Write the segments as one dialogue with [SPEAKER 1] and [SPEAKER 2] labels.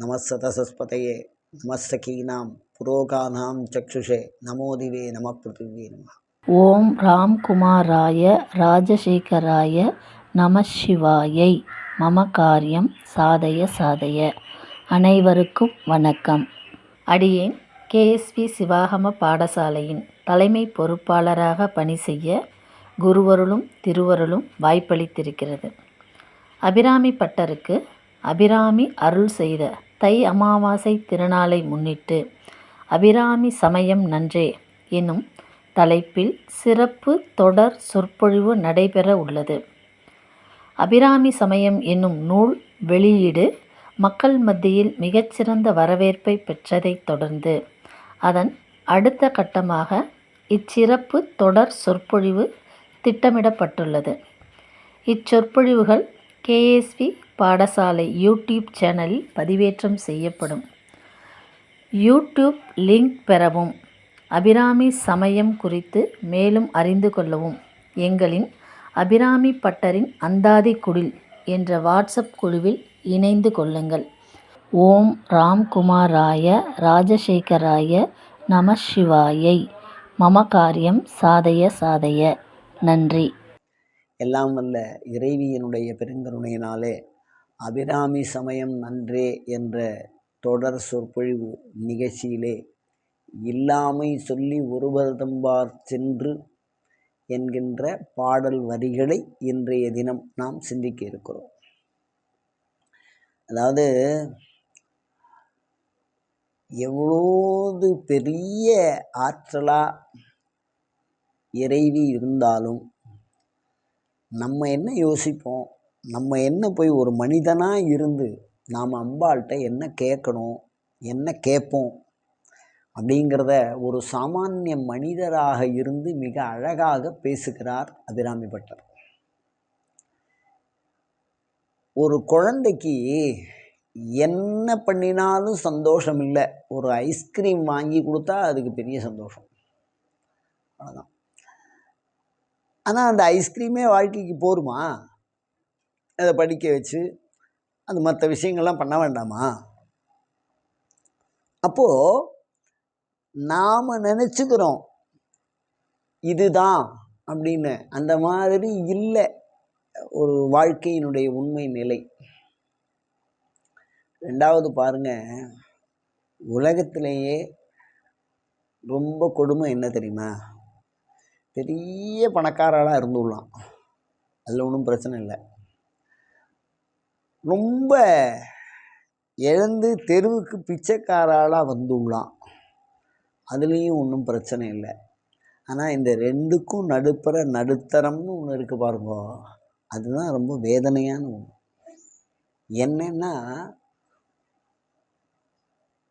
[SPEAKER 1] நமசதசஸ்பதையே நமஸ்தகீனாம் புரோகானாம் சக்ஷுஷே நமோதிவே நம பிருத்திவே நம
[SPEAKER 2] ஓம் ராம்குமாராய ராஜசேகராய நமசிவாயை மம காரியம் சாதய சாதய அனைவருக்கும் வணக்கம். அடியேன் கேஎஸ்பி சிவாகம பாடசாலையின் தலைமை பொறுப்பாளராக பணி செய்ய குருவருளும் திருவருளும் வாய்ப்பளித்திருக்கிறது. அபிராமி பட்டருக்கு அபிராமி அருள் செய்த தை அமாவாசை திருநாளை முன்னிட்டு அபிராமி சமயம் நன்றே என்னும் தலைப்பில் சிறப்பு தொடர் சொற்பொழிவு நடைபெற உள்ளது. அபிராமி சமயம் என்னும் நூல் வெளியீடு மக்கள் மத்தியில் மிகச்சிறந்த வரவேற்பை பெற்றதைத் தொடர்ந்து அதன் அடுத்த கட்டமாக இச்சிறப்பு தொடர் சொற்பொழிவு திட்டமிடப்பட்டுள்ளது. இச்சொற்பொழிவுகள் கேஎஸ்வி பாடசாலை யூடியூப் சேனலில் பதிவேற்றம் செய்யப்படும். யூடியூப் லிங்க் பெறவும். அபிராமி சமயம் குறித்து மேலும் அறிந்து கொள்ளவும். எங்களின் அபிராமி பட்டரின் அந்தாதி குடில் என்ற வாட்ஸ்அப் குழுவில் இணைந்து கொள்ளுங்கள். ஓம் ராம்குமாராய ராஜசேகராய நம சிவாயை. மம காரியம் சாதய சாதய. நன்றி.
[SPEAKER 1] எல்லாம் வல்ல இறைவியினுடைய பெருங்கருணையினாலே அபிராமி சமயம் நன்றே என்ற தொடர் சொற்பொழிவு நிகழ்ச்சியிலே இல்லாமை சொல்லி ஒருவர்தம்பார் சென்று என்கின்ற பாடல் வரிகளை இன்றைய தினம் நாம் சிந்திக்க இருக்கிறோம். அதாவது எவ்வளோது பெரிய ஆற்றலாக இறைவி இருந்தாலும் நம்ம என்ன யோசிப்போம்? நம்ம என்ன போய் ஒரு மனிதனாக இருந்து நாம் அம்பாள்கிட்ட என்ன கேட்கணும்? என்ன கேட்போம்? அப்படிங்கிறத ஒரு சாமானிய மனிதராக இருந்து மிக அழகாக பேசுகிறார் அபிராமி பட்டர். ஒரு குழந்தைக்கு என்ன பண்ணினாலும் சந்தோஷம் இல்லை. ஒரு ஐஸ்கிரீம் வாங்கி கொடுத்தா அதுக்கு பெரிய சந்தோஷம். அவ்வளோதான் ஆனால் அந்த ஐஸ்கிரீமே வாழ்க்கைக்கு போருமா? அதை படிக்க வச்சு அது மற்ற விஷயங்கள்லாம் பண்ண வேண்டாமா? அப்போது நாம் நினச்சிக்கிறோம் இதுதான் அப்படின்னு. அந்த மாதிரி இல்லை ஒரு வாழ்க்கையினுடைய உண்மை நிலை. ரெண்டாவது பாருங்க உலகத்திலேயே ரொம்ப கொடுமை என்ன தெரியுமா? பெரிய பணக்காரராக இருந்துடலாம். அதில் ஒன்றும் பிரச்சனை இல்லை. ரொம்ப இழந்து தெருவுக்கு பிச்சைக்காராளாக வந்துடலாம். அதுலேயும் ஒன்றும் பிரச்சனை இல்லை. ஆனால் இந்த ரெண்டுக்கும் நடுப்புற நடுத்தரம்னு ஒன்று இருக்குது பாருங்க. அதுதான் ரொம்ப வேதனையான ஒன்று என்னென்னா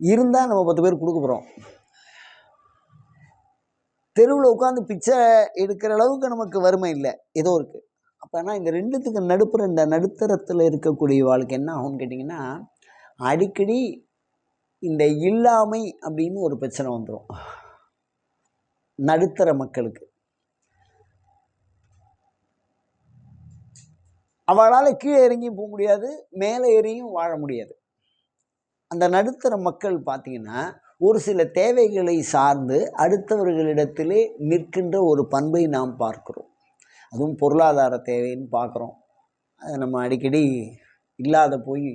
[SPEAKER 1] இருந்தால் நம்ம பத்து பேர் கொடுக்க போகிறோம் தெருவில் உட்காந்து பிச்சை எடுக்கிற அளவுக்கு நமக்கு வறுமை இல்லை. ஏதோ இருக்குது அப்போனா இந்த ரெண்டுத்துக்கு நடுப்புற இந்த நடுத்தரத்தில் இருக்கக்கூடிய வாழ்க்கை என்ன ஆகும்னு கேட்டிங்கன்னா அடிக்கடி இந்த இல்லாமை அப்படின்னு ஒரு பிரச்சனை வந்துடும் நடுத்தர மக்களுக்கு. அவளால் கீழே இறங்கியும் போக முடியாது மேலே ஏறியும் வாழ முடியாது. அந்த நடுத்தர மக்கள் பார்த்திங்கன்னா ஒரு சில தேவைகளை சார்ந்து அடுத்தவர்களிடத்திலே நிற்கின்ற ஒரு பண்பை நாம் பார்க்கிறோம். அதுவும் பொருளாதார தேவைன்னு பார்க்குறோம். அதை நம்ம அடிக்கடி இல்லாத போய்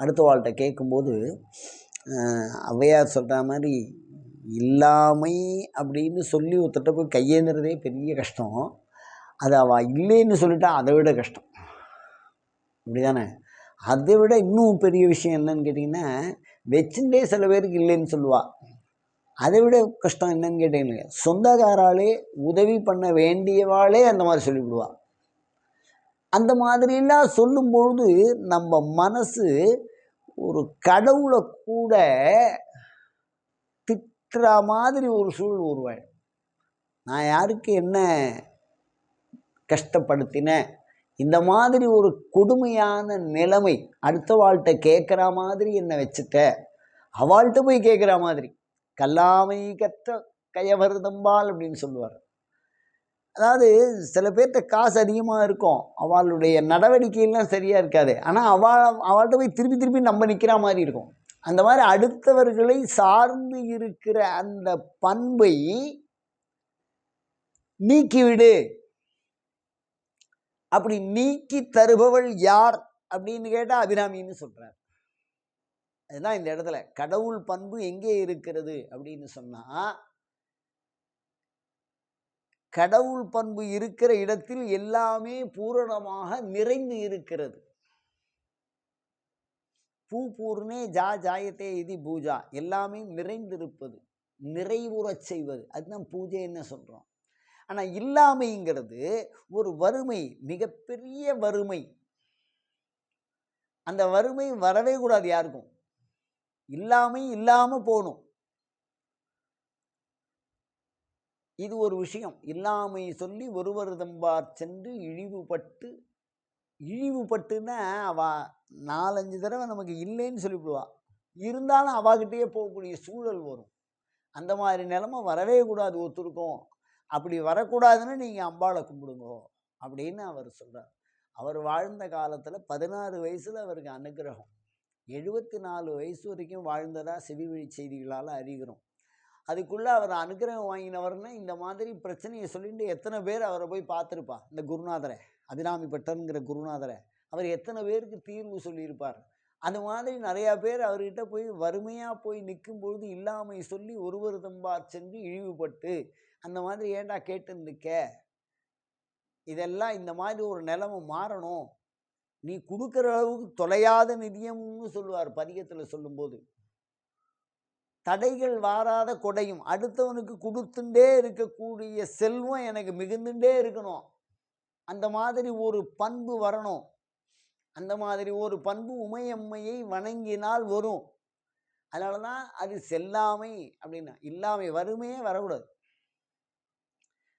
[SPEAKER 1] அடுத்த வாழ்கிட்ட கேட்கும்போது ஔவையார் சொல்கிற மாதிரி இல்லாமை அப்படின்னு சொல்லி ஒருத்தட்ட போய் கையேந்துறதே பெரிய கஷ்டம். அது அவள் இல்லைன்னு சொல்லிட்டா அதை விட கஷ்டம். அப்படி தானே அதை விட இன்னும் பெரிய விஷயம் என்னன்னு கேட்டிங்கன்னா வச்சுட்டே சில பேருக்கு இல்லைன்னு சொல்லுவாள் அதை விட கஷ்டம் என்னன்னு கேட்டீங்க சொந்தக்காராலே உதவி பண்ண வேண்டியவாளே அந்த மாதிரி சொல்லிவிடுவாள் அந்த மாதிரிலாம் சொல்லும்பொழுது நம்ம மனசு ஒரு கடவுளை கூட திட்டுற மாதிரி ஒரு சூழல் உருவாயிடும். நான் யாருக்கு என்ன கஷ்டப்படுத்தினேன்? இந்த மாதிரி ஒரு கொடுமையான நிலைமை அடுத்த வாழ்கிட்ட கேட்குற மாதிரி என்னை வச்சுட்ட. அவள்கிட்ட போய் கேட்குற மாதிரி கல்லாமை கற்ற கயவருதம்பால் அப்படின்னு சொல்லுவார். அதாவது சில பேர்கிட்ட காசு அதிகமாக இருக்கும். அவளுடைய நடவடிக்கையெல்லாம் சரியாக இருக்காது. ஆனால் அவள் அவள்கிட்ட போய் திருப்பி திருப்பி நம்ம நிற்கிற மாதிரி இருக்கும். அந்த மாதிரி அடுத்தவர்களை சார்ந்து இருக்கிற அந்த பண்பை நீக்கிவிடு. அப்படி நீக்கி தருபவள் யார் அப்படின்னு கேட்டால் அபிராமின்னு சொல்கிறார் அதுதான் இந்த இடத்துல கடவுள் பண்பு எங்கே இருக்கிறது அப்படின்னு சொன்னால் கடவுள் பண்பு இருக்கிற இடத்தில் எல்லாமே பூரணமாக நிறைந்து இருக்கிறது. பூ பூர்ணே ஜா ஜாயத்தே இது பூஜா எல்லாமே நிறைந்திருப்பது நிறைவுறச் செய்வது அதுதான் பூஜை என்ன சொல்கிறோம் ஆனால் இல்லாமைங்கிறது ஒரு வறுமை மிகப்பெரிய வறுமை. அந்த வறுமை வரவே கூடாது யாருக்கும். இல்லாமை இல்லாமல் போகணும் இது ஒரு விஷயம். இல்லாமை சொல்லி ஒருவர் தம்பார் சென்று இழிவுபட்டு இழிவுபட்டுன்னா அவ நாலஞ்சு தடவை நமக்கு இல்லைன்னு சொல்லிவிடுவா. இருந்தாலும் அவாகிட்டேயே போகக்கூடிய சூழல் வரும். அந்த மாதிரி நிலமை வரவே கூடாது ஒருத்தருக்கும். அப்படி வரக்கூடாதுன்னு நீங்கள் அம்பாளை கும்பிடுங்கோ அப்படின்னு அவர் சொல்கிறார் அவர் வாழ்ந்த காலத்தில் பதினாறு வயசில் அவருக்கு அனுகிரகம். எழுபத்தி நாலு வயசு வரைக்கும் வாழ்ந்ததாக செவிவழி செய்திகளால் அறிகிறோம். அதுக்குள்ளே அவர் அனுகிரகம் வாங்கினவர்னா இந்த மாதிரி பிரச்சனையை சொல்லிட்டு எத்தனை பேர் அவரை போய் பார்த்துருப்பா? இந்த குருநாதரை அபிராமி குருநாதரை. அவர் எத்தனை பேருக்கு தீர்வு சொல்லியிருப்பார்? அந்த மாதிரி நிறையா பேர் அவர்கிட்ட போய் வறுமையாக போய் நிற்கும் பொழுது இல்லாமை சொல்லி ஒருவர் தம்பார் சென்று இழிவுபட்டு அந்த மாதிரி ஏண்டா கேட்டு நிற்க இதெல்லாம் இந்த மாதிரி ஒரு நிலைமை மாறணும். நீ கொடுக்குற அளவுக்கு தொலையாத நிதியம்னு சொல்லுவார் பதிகத்தில் சொல்லும்போது. தடைகள் வாராத கொடையும் அடுத்தவனுக்கு கொடுத்துட்டே இருக்கக்கூடிய செல்வம் எனக்கு மிகுந்துட்டே இருக்கணும். அந்த மாதிரி ஒரு பண்பு வரணும். அந்த மாதிரி ஒரு பண்பு உமையம்மையை வணங்கினால் வரும். அதனால தான் அது செல்லாமை அப்படின்னா. இல்லாமை வறுமையே வரக்கூடாது.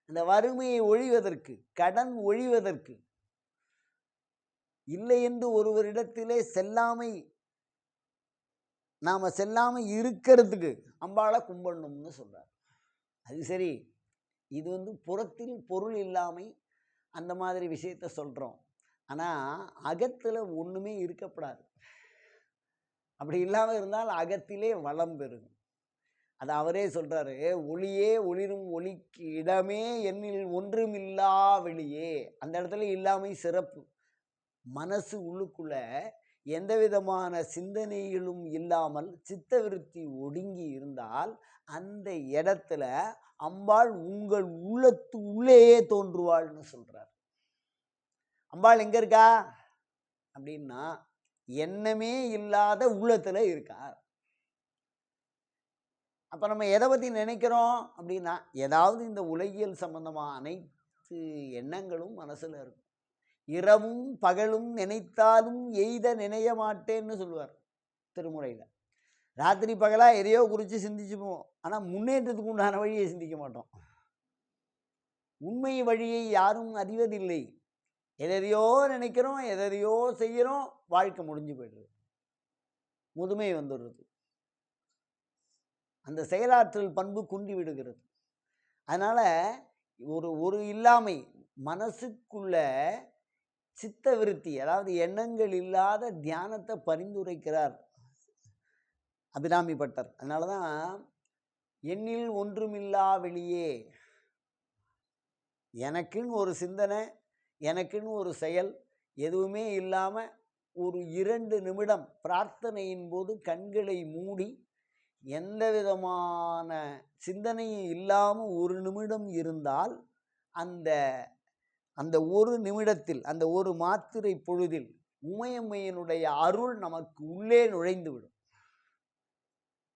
[SPEAKER 1] அந்த வறுமையை ஒழிவதற்கு கடன் ஒழிவதற்கு. இல்லை என்று ஒருவரிடத்திலே செல்லாமை நாம் செல்லாமல் இருக்கிறதுக்கு அம்பாளை கும்பிடணும்னு சொல்கிறார் அது சரி இது வந்து புறத்தில் பொருள் இல்லாமை அந்த மாதிரி விஷயத்த சொல்கிறோம் ஆனால் அகத்தில் ஒன்றுமே இருக்கப்படாது. அப்படி இல்லாமல் இருந்தால் அகத்திலே வளம் பெருகும். அது அவரே சொல்கிறாரு ஒளியே ஒளிரும் ஒளிக்கு இடமே என்னில் ஒன்றுமில்லா வெளியே. அந்த இடத்துல இல்லாமை சிறப்பு. மனசு உள்ளுக்குள்ள எந்த விதமான சிந்தனைகளும் இல்லாமல் சித்த விருத்தி ஒடுங்கி இருந்தால் அந்த இடத்துல அம்பாள் உங்கள் உள்ளத்து உள்ளேயே தோன்றுவாள்னு சொல்கிறார் அம்பாள் எங்கே இருக்கா? அப்படின்னா எண்ணமே இல்லாத உள்ளத்தில் இருக்கார் அப்போ நம்ம எதை பற்றி நினைக்கிறோம் அப்படின்னா ஏதாவது இந்த உலகியல் சம்பந்தமாக அனைத்து எண்ணங்களும் மனசில் இருக்கும். இரவும் பகலும் நினைத்தாலும் எய்த நினைய மாட்டேன்னு சொல்லுவார் திருமுறையில். ராத்திரி பகலாக எதையோ குறித்து சிந்திச்சுப்போம். ஆனால் முன்னேற்றத்துக்கு உண்டான வழியை சிந்திக்க மாட்டோம். உண்மை வழியை யாரும் அறிவதில்லை. எதையோ நினைக்கிறோம் எதையோ செய்கிறோம் வாழ்க்கை முடிஞ்சு போயிடுது. முதுமை வந்துடுறது அந்த செயலாற்றல் பண்பு குண்டி விடுகிறது. அதனால் ஒரு ஒரு இல்லாமை மனசுக்குள்ள சித்த விருத்தி அதாவது எண்ணங்கள் இல்லாத தியானத்தை பரிந்துரைக்கிறார் அபிராமி பட்டர். அதனால தான் எண்ணில் ஒன்றுமில்லா வெளியே. எனக்குன்னு ஒரு சிந்தனை எனக்குன்னு ஒரு செயல் எதுவுமே இல்லாமல் ஒரு இரண்டு நிமிடம் பிரார்த்தனையின் போது கண்களை மூடி எந்த விதமான சிந்தனையும் இல்லாமல் ஒரு நிமிடம் இருந்தால் அந்த அந்த ஒரு நிமிடத்தில் அந்த ஒரு மாத்திரை பொழுதில் உமையம்மையினுடைய அருள் நமக்கு உள்ளே நுழைந்துவிடும்.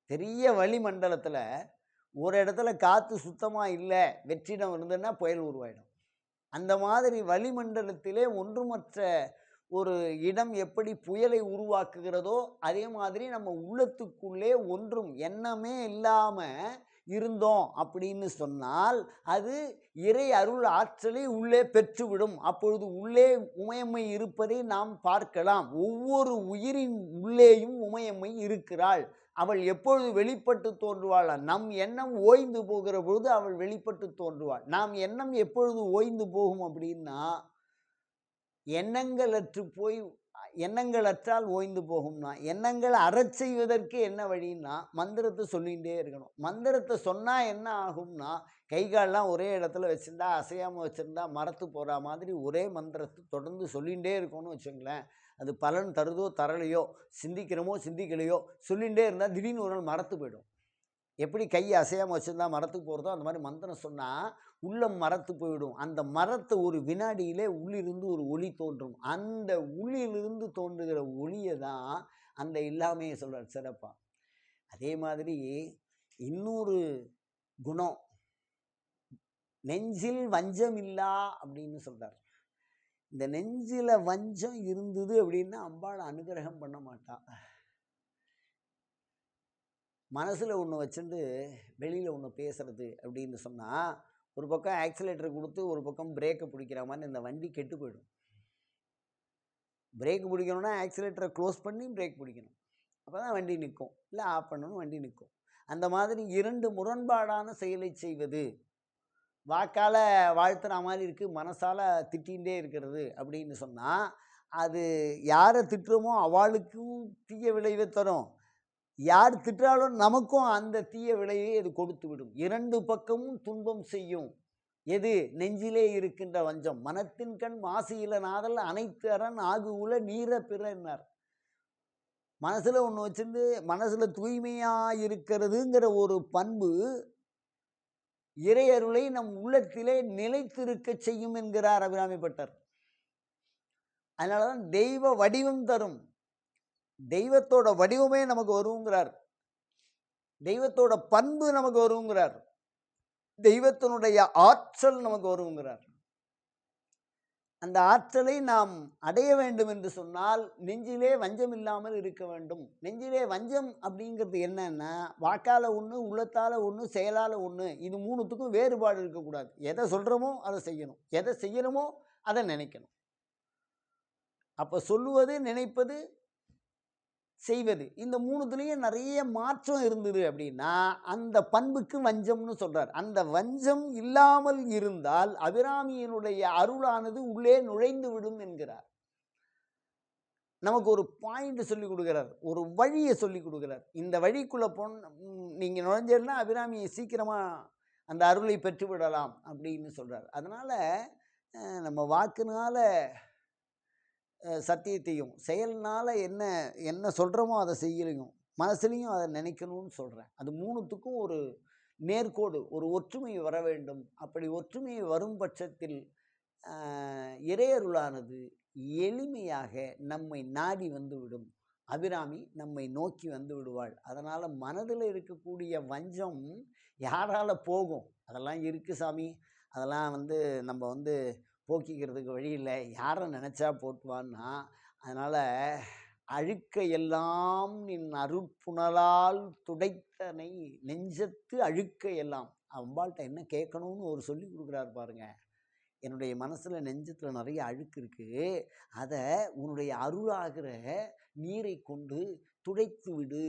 [SPEAKER 1] பெரிய வளிமண்டலத்தில் ஒரு இடத்துல காற்று சுத்தமாக இல்லை வெற்றிடம் இருந்ததுன்னா புயல் உருவாயிடும். அந்த மாதிரி வளிமண்டலத்திலே ஒன்றுமற்ற ஒரு இடம் எப்படி புயலை உருவாக்குகிறதோ அதே மாதிரி நம்ம உள்ளத்துக்குள்ளே ஒன்றும் எண்ணமே இல்லாமல் இருந்தோம் அப்படின்னு சொன்னால் அது இறை அருள் ஆற்றலை உள்ளே பெற்றுவிடும். அப்பொழுது உள்ளே உமையம்மை இருப்பதை நாம் பார்க்கலாம். ஒவ்வொரு உயிரின் உள்ளேயும் உமையம்மை இருக்கிறாள். அவள் எப்பொழுது வெளிப்பட்டு தோன்றுவாள்? நம் எண்ணம் ஓய்ந்து போகிற பொழுது அவள் வெளிப்பட்டு தோன்றுவாள். நாம் எண்ணம் எப்பொழுது ஓய்ந்து போகும் அப்படின்னா எண்ணங்கள் அற்று போய் எண்ணங்கள் அற்றால் ஓய்ந்து போகும்னா எண்ணங்களை அறச் செய்வதற்கு என்ன வழின்னா மந்திரத்தை சொல்லிகிட்டே இருக்கணும். மந்திரத்தை சொன்னால் என்ன ஆகும்னா கை கால்லாம் ஒரே இடத்துல வச்சுருந்தா அசையாமல் வச்சுருந்தா மரத்து போகிற மாதிரி ஒரே மந்திரத்தை தொடர்ந்து சொல்லிகிட்டே இருக்கணும்னு வச்சுங்களேன். அது பலன் தருதோ தரலையோ சிந்திக்கிறோமோ சிந்திக்கலையோ சொல்லிகிட்டே இருந்தால் திடீர்னு ஒரு நாள் மரத்து போயிடும். எப்படி கை அசையாமல் வச்சுருந்தா மரத்துக்கு போகிறதோ அந்த மாதிரி மந்திரம் சொன்னால் உள்ளம் மரத்து போயிடும். அந்த மரத்தை ஒரு வினாடியிலே உள்ளிருந்து ஒரு ஒளி தோன்றும். அந்த உள்ளிலிருந்து தோன்றுகிற ஒளியை தான் அந்த இல்லாமையை சொல்கிறார் சிறப்பாக அதே மாதிரி இன்னொரு குணம் நெஞ்சில் வஞ்சம் இல்லா அப்படின்னு சொல்கிறார் இந்த நெஞ்சில் வஞ்சம் இருந்தது அப்படின்னா அம்பாள் அனுகிரகம் பண்ண மாட்டான் மனசில் ஒன்று வச்சுட்டு வெளியில் ஒன்று பேசுகிறது அப்படின்னு சொன்னால் ஒரு பக்கம் ஆக்சிலேட்டர் கொடுத்து ஒரு பக்கம் பிரேக்கை பிடிக்கிற மாதிரி இந்த வண்டி கெட்டு போயிடும். பிரேக் பிடிக்கணும்னா ஆக்சிலேட்டரை க்ளோஸ் பண்ணி பிரேக் பிடிக்கணும். அப்போ தான் வண்டி நிற்கும் இல்லை ஆஃப் பண்ணணும் வண்டி நிற்கும் அந்த மாதிரி இரண்டு முரண்பாடான செயலை செய்வது வாக்கால் வாழ்த்துற மாதிரி இருக்குது மனசால் திட்டிகிட்டே இருக்கிறது அப்படின்னு சொன்னால் அது யாரை திட்டுறோமோ அவளுக்கும் தீய விளைவை தரும். யார் திட்டாலும் நமக்கும் அந்த தீய விலையை அது கொடுத்து விடும் இரண்டு பக்கமும் துன்பம் செய்யும். எது? நெஞ்சிலே இருக்கின்ற வஞ்சம். மனத்தின் கண் மாசியில நாதல் அனைத்து அரண் ஆகு உல நீர பிறன்னார் மனசில் ஒன்று வச்சிருந்து மனசில் தூய்மையாக இருக்கிறதுங்கிற ஒரு பண்பு இறையருளை நம் உள்ளத்திலே நிலைத்திருக்க செய்யும் என்கிறார் அபிராமிப்பட்டர். அதனால தான் தெய்வ வடிவம் தரும். தெய்வத்தோட வடிவமே நமக்கு வருங்கிறார். தெய்வத்தோட பண்பு நமக்கு வருங்கிறார். தெய்வத்தினுடைய ஆற்றல் நமக்கு வருங்கிறார். அந்த ஆற்றலை நாம் அடைய வேண்டும் என்று சொன்னால் நெஞ்சிலே வஞ்சம் இல்லாமல் இருக்க வேண்டும். நெஞ்சிலே வஞ்சம் அப்படிங்கிறது என்னன்னா வாக்கால் ஒன்று உள்ளத்தால் ஒன்று செயலால் ஒன்று இது மூணுத்துக்கும் வேறுபாடு இருக்கக்கூடாது. எதை சொல்கிறோமோ அதை செய்யணும். எதை செய்யணுமோ அதை நினைக்கணும். அப்போ சொல்லுவது நினைப்பது செய்வது. இந்த மூணுத்துலேயும் நிறைய மாற்றம் இருந்தது அப்படின்னா அந்த பண்புக்கு வஞ்சம்னு சொல்கிறார் அந்த வஞ்சம் இல்லாமல் இருந்தால் அபிராமியினுடைய அருளானது உள்ளே நுழைந்து விடும் என்கிறார். நமக்கு ஒரு பாயிண்ட் சொல்லி கொடுக்குறார். ஒரு வழியை சொல்லி கொடுக்குறார். இந்த வழிக்குள்ளே பொன் நீங்கள் நுழைஞ்சேன்னா அபிராமியை சீக்கிரமாக அந்த அருளை பெற்றுவிடலாம் அப்படின்னு சொல்கிறார் அதனால் நம்ம வாக்குனால சத்தியத்தையும் செயல்னால் என்ன என்ன சொல்கிறோமோ அதை செய்யலையும் மனசுலையும் அதை நினைக்கணும்னு சொல்கிறேன் அது மூணுத்துக்கும் ஒரு நேர்கோடு ஒரு ஒற்றுமை வர வேண்டும். அப்படி ஒற்றுமை வரும் பட்சத்தில் இறையருளானது எளிமையாக நம்மை நாடி வந்துவிடும். அபிராமி நம்மை நோக்கி வந்து விடுவாள். அதனால் மனதில் இருக்கக்கூடிய வஞ்சம் யாரால் போகும்? அதெல்லாம் இருக்குது சாமி. அதெல்லாம் வந்து நம்ம வந்து போக்கிக்கிறதுக்கு வழி இல்லை. யாரை நினச்சா போட்டுவான்னா அதனால் அழுக்க எல்லாம் நின் அருட்புணலால் துடைத்தனை நெஞ்சத்து அழுக்க எல்லாம் அம்பாள்கிட்ட என்ன கேட்கணும்னு ஒரு சொல்லி கொடுக்குறாரு பாருங்க. என்னுடைய மனசில் நெஞ்சத்தில் நிறைய அழுக்கு இருக்குது அதை உன்னுடைய அருளாகிற நீரை கொண்டு துடைத்து விடு.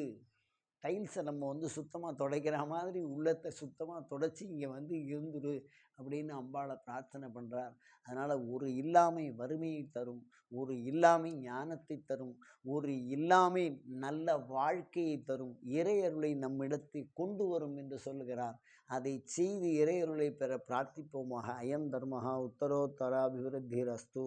[SPEAKER 1] டைல்ஸை நம்ம வந்து சுத்தமாக துடைக்கிற மாதிரி உள்ளத்தை சுத்தமாக துடைச்சி இங்கே வந்து இருந்துரு அப்படின்னு அம்பாளை பிரார்த்தனை பண்ணுறார் அதனால் ஒரு இல்லாமை வறுமையை தரும் ஒரு இல்லாமை ஞானத்தை தரும் ஒரு இல்லாமை நல்ல வாழ்க்கையை தரும் இறையருளை நம்மிடத்தை கொண்டு வரும் என்று சொல்லுகிறார். அதை செய்து இறையருளை பெற பிரார்த்திப்போமாக. அயம் தர்மஹா உத்தரோத்தராபிவிருத்திரஸ்து.